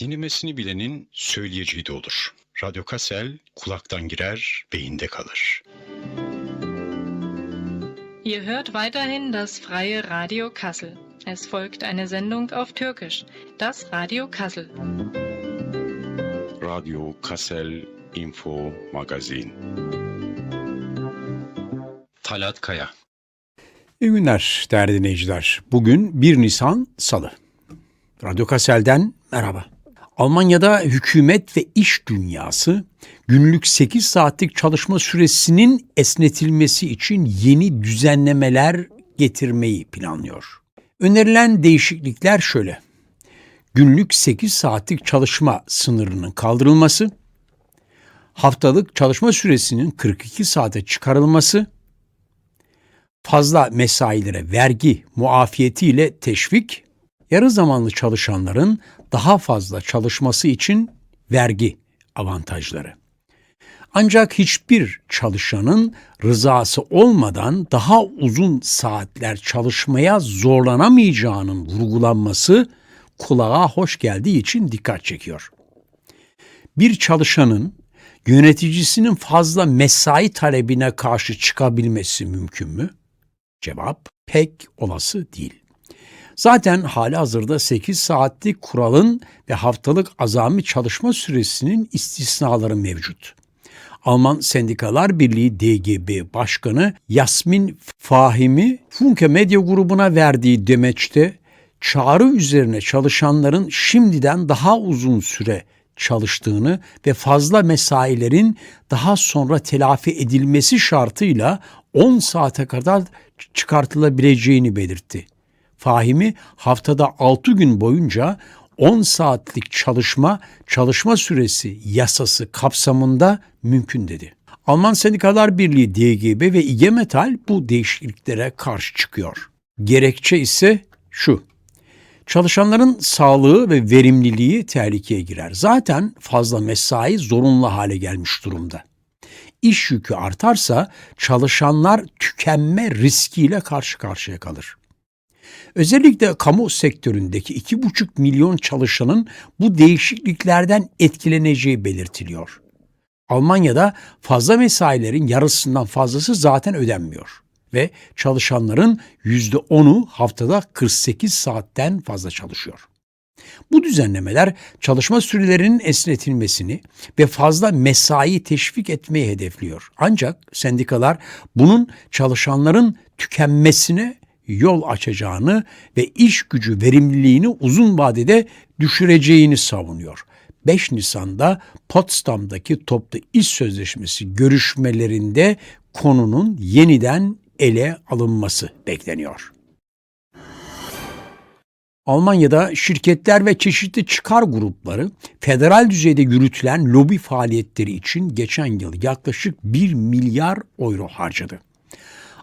Dinlemesini bilenin söyleyeceği de olur. Radyo Kassel kulaktan girer, beyinde kalır. Ihr hört weiterhin das freie Radio Kassel. Es folgt eine Sendung auf Türkisch, das Radio Kassel. Radyo Kassel Info Magazin. Talat Kaya. İyi günler değerli dinleyiciler. Bugün 1 Nisan Salı. Radyo Kassel'den merhaba. Almanya'da hükümet ve iş dünyası günlük 8 saatlik çalışma süresinin esnetilmesi için yeni düzenlemeler getirmeyi planlıyor. Önerilen değişiklikler şöyle. Günlük 8 saatlik çalışma sınırının kaldırılması, haftalık çalışma süresinin 42 saate çıkarılması, fazla mesailere vergi muafiyetiyle teşvik, yarı zamanlı çalışanların daha fazla çalışması için vergi avantajları. Ancak hiçbir çalışanın rızası olmadan daha uzun saatler çalışmaya zorlanamayacağının vurgulanması kulağa hoş geldiği için dikkat çekiyor. Bir çalışanın yöneticisinin fazla mesai talebine karşı çıkabilmesi mümkün mü? Cevap pek olası değil. Zaten hali hazırda 8 saatlik kuralın ve haftalık azami çalışma süresinin istisnaları mevcut. Alman Sendikalar Birliği DGB Başkanı Yasmin Fahimi Funke Medya grubuna verdiği demeçte çağrı üzerine çalışanların şimdiden daha uzun süre çalıştığını ve fazla mesailerin daha sonra telafi edilmesi şartıyla 10 saate kadar çıkartılabileceğini belirtti. Fahimi haftada 6 gün boyunca 10 saatlik çalışma, çalışma süresi yasası kapsamında mümkün dedi. Alman Sendikalar Birliği DGB ve IG Metall bu değişikliklere karşı çıkıyor. Gerekçe ise şu. Çalışanların sağlığı ve verimliliği tehlikeye girer. Zaten fazla mesai zorunlu hale gelmiş durumda. İş yükü artarsa çalışanlar tükenme riskiyle karşı karşıya kalır. Özellikle kamu sektöründeki 2,5 milyon çalışanın bu değişikliklerden etkileneceği belirtiliyor. Almanya'da fazla mesailerin yarısından fazlası zaten ödenmiyor ve çalışanların %10'u haftada 48 saatten fazla çalışıyor. Bu düzenlemeler çalışma sürelerinin esnetilmesini ve fazla mesai teşvik etmeyi hedefliyor. Ancak sendikalar bunun çalışanların tükenmesine yol açacağını ve iş gücü verimliliğini uzun vadede düşüreceğini savunuyor. 5 Nisan'da Potsdam'daki toplu iş sözleşmesi görüşmelerinde konunun yeniden ele alınması bekleniyor. Almanya'da şirketler ve çeşitli çıkar grupları federal düzeyde yürütülen lobi faaliyetleri için geçen yıl yaklaşık 1 milyar euro harcadı.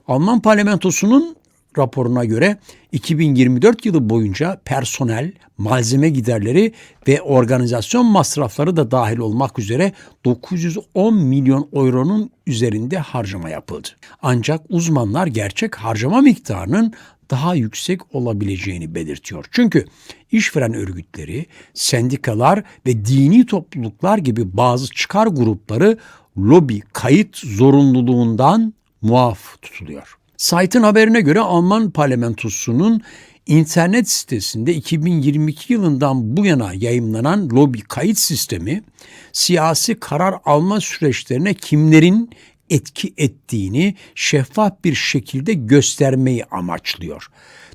Alman parlamentosunun raporuna göre 2024 yılı boyunca personel, malzeme giderleri ve organizasyon masrafları da dahil olmak üzere 910 milyon euronun üzerinde harcama yapıldı. Ancak uzmanlar gerçek harcama miktarının daha yüksek olabileceğini belirtiyor. Çünkü işveren örgütleri, sendikalar ve dini topluluklar gibi bazı çıkar grupları lobi kayıt zorunluluğundan muaf tutuluyor. Site'ın haberine göre Alman parlamentosunun internet sitesinde 2022 yılından bu yana yayımlanan lobi kayıt sistemi siyasi karar alma süreçlerine kimlerin etki ettiğini şeffaf bir şekilde göstermeyi amaçlıyor.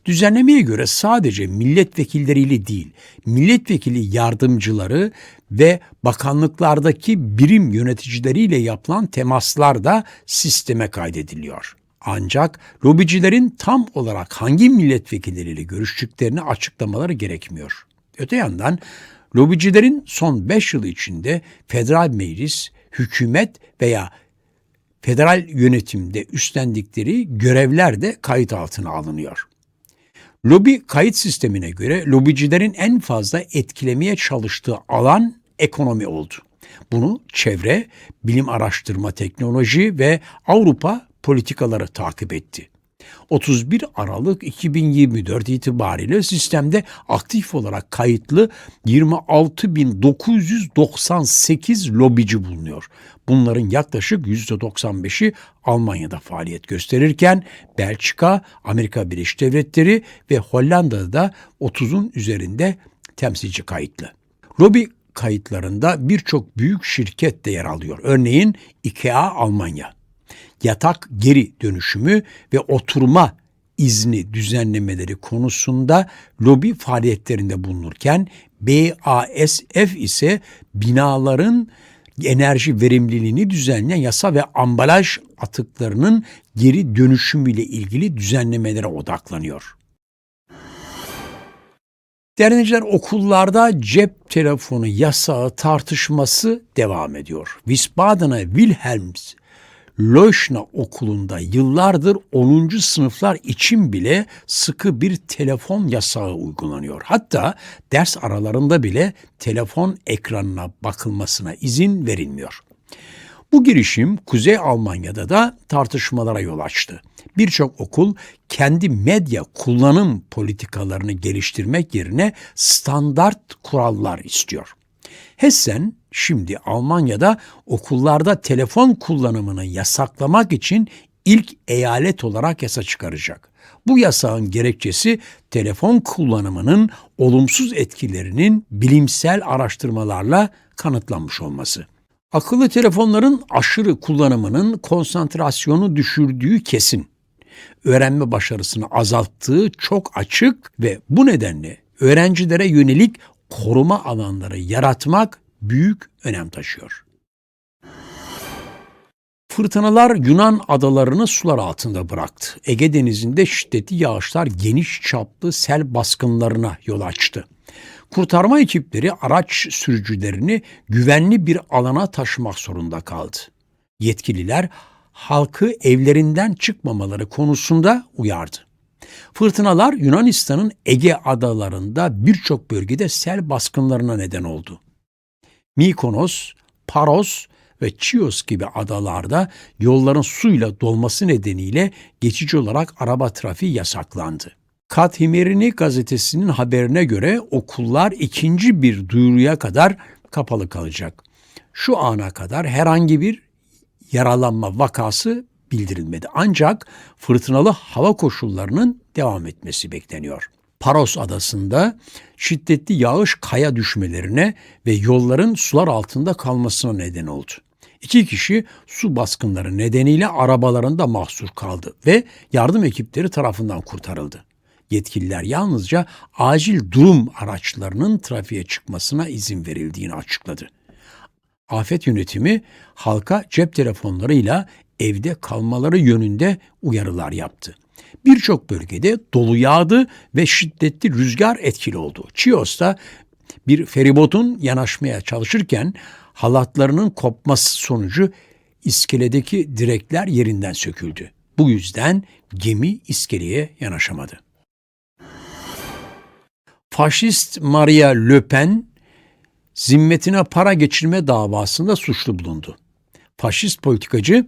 Düzenlemeye göre sadece milletvekilleriyle değil, milletvekili yardımcıları ve bakanlıklardaki birim yöneticileriyle yapılan temaslar da sisteme kaydediliyor. Ancak lobicilerin tam olarak hangi milletvekilleriyle görüştüklerini açıklamaları gerekmiyor. Öte yandan lobicilerin son 5 yıl içinde federal meclis, hükümet veya federal yönetimde üstlendikleri görevler de kayıt altına alınıyor. Lobi kayıt sistemine göre lobicilerin en fazla etkilemeye çalıştığı alan ekonomi oldu. Bunu çevre, bilim araştırma teknoloji ve Avrupa politikaları takip etti. 31 Aralık 2024 itibariyle sistemde aktif olarak kayıtlı 26.998 lobici bulunuyor. Bunların yaklaşık %95'i Almanya'da faaliyet gösterirken Belçika, Amerika Birleşik Devletleri ve Hollanda'da da 30'un üzerinde temsilci kayıtlı. Lobi kayıtlarında birçok büyük şirket de yer alıyor. Örneğin IKEA Almanya. Yatak geri dönüşümü ve oturma izni düzenlemeleri konusunda lobi faaliyetlerinde bulunurken BASF ise binaların enerji verimliliğini düzenleyen yasa ve ambalaj atıklarının geri dönüşümüyle ilgili düzenlemelere odaklanıyor. Derneğciler okullarda cep telefonu yasağı tartışması devam ediyor. Wiesbaden'a Wilhelms Leuschner okulunda yıllardır 10. sınıflar için bile sıkı bir telefon yasağı uygulanıyor. Hatta ders aralarında bile telefon ekranına bakılmasına izin verilmiyor. Bu girişim Kuzey Almanya'da da tartışmalara yol açtı. Birçok okul kendi medya kullanım politikalarını geliştirmek yerine standart kurallar istiyor. Hessen şimdi Almanya'da okullarda telefon kullanımını yasaklamak için ilk eyalet olarak yasa çıkaracak. Bu yasağın gerekçesi telefon kullanımının olumsuz etkilerinin bilimsel araştırmalarla kanıtlanmış olması. Akıllı telefonların aşırı kullanımının konsantrasyonu düşürdüğü kesin. Öğrenme başarısını azalttığı çok açık ve bu nedenle öğrencilere yönelik koruma alanları yaratmak büyük önem taşıyor. Fırtınalar Yunan adalarını sular altında bıraktı. Ege Denizi'nde şiddetli yağışlar geniş çaplı sel baskınlarına yol açtı. Kurtarma ekipleri araç sürücülerini güvenli bir alana taşımak zorunda kaldı. Yetkililer halkı evlerinden çıkmamaları konusunda uyardı. Fırtınalar Yunanistan'ın Ege adalarında birçok bölgede sel baskınlarına neden oldu. Mikonos, Paros ve Chios gibi adalarda yolların suyla dolması nedeniyle geçici olarak araba trafiği yasaklandı. Kathimerini gazetesinin haberine göre okullar ikinci bir duyuruya kadar kapalı kalacak. Şu ana kadar herhangi bir yaralanma vakası bildirilmedi. Ancak fırtınalı hava koşullarının devam etmesi bekleniyor. Paros adasında şiddetli yağış kaya düşmelerine ve yolların sular altında kalmasına neden oldu. İki kişi su baskınları nedeniyle arabalarında mahsur kaldı ve yardım ekipleri tarafından kurtarıldı. Yetkililer yalnızca acil durum araçlarının trafiğe çıkmasına izin verildiğini açıkladı. Afet yönetimi halka cep telefonlarıyla evde kalmaları yönünde uyarılar yaptı. Birçok bölgede dolu yağdı ve şiddetli rüzgar etkili oldu. Chios'ta bir feribotun yanaşmaya çalışırken halatlarının kopması sonucu iskeledeki direkler yerinden söküldü. Bu yüzden gemi iskeleye yanaşamadı. Faşist Maria Le Pen zimmetine para geçirme davasında suçlu bulundu. Faşist politikacı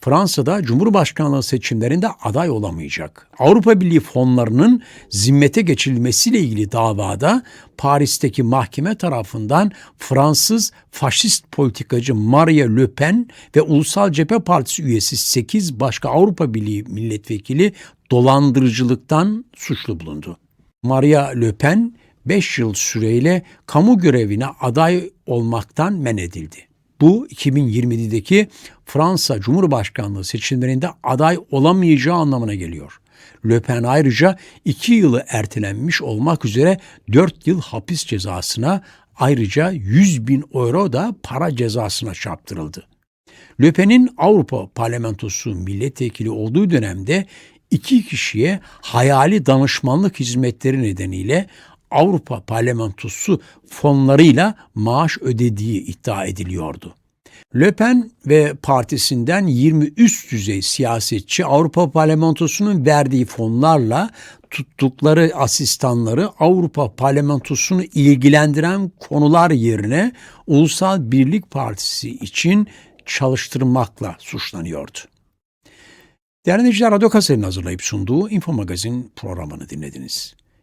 Fransa'da Cumhurbaşkanlığı seçimlerinde aday olamayacak. Avrupa Birliği fonlarının zimmete geçirilmesiyle ilgili davada Paris'teki mahkeme tarafından Fransız faşist politikacı Maria Le Pen ve Ulusal Cephe Partisi üyesi 8 başka Avrupa Birliği milletvekili dolandırıcılıktan suçlu bulundu. Maria Le Pen 5 yıl süreyle kamu görevine aday olmaktan men edildi. Bu 2020'deki Fransa Cumhurbaşkanlığı seçimlerinde aday olamayacağı anlamına geliyor. Le Pen ayrıca 2 yılı ertelenmiş olmak üzere 4 yıl hapis cezasına ayrıca 100 bin euro da para cezasına çarptırıldı. Le Pen'in Avrupa Parlamentosu milletvekili olduğu dönemde iki kişiye hayali danışmanlık hizmetleri nedeniyle Avrupa Parlamentosu fonlarıyla maaş ödediği iddia ediliyordu. Le Pen ve partisinden 20 üst düzey siyasetçi Avrupa Parlamentosu'nun verdiği fonlarla tuttukları asistanları Avrupa Parlamentosunu ilgilendiren konular yerine Ulusal Birlik Partisi için çalıştırmakla suçlanıyordu. Değerli dinleyiciler, Radyo Kaser'in hazırlayıp sunduğu Info Magazin programını dinlediniz.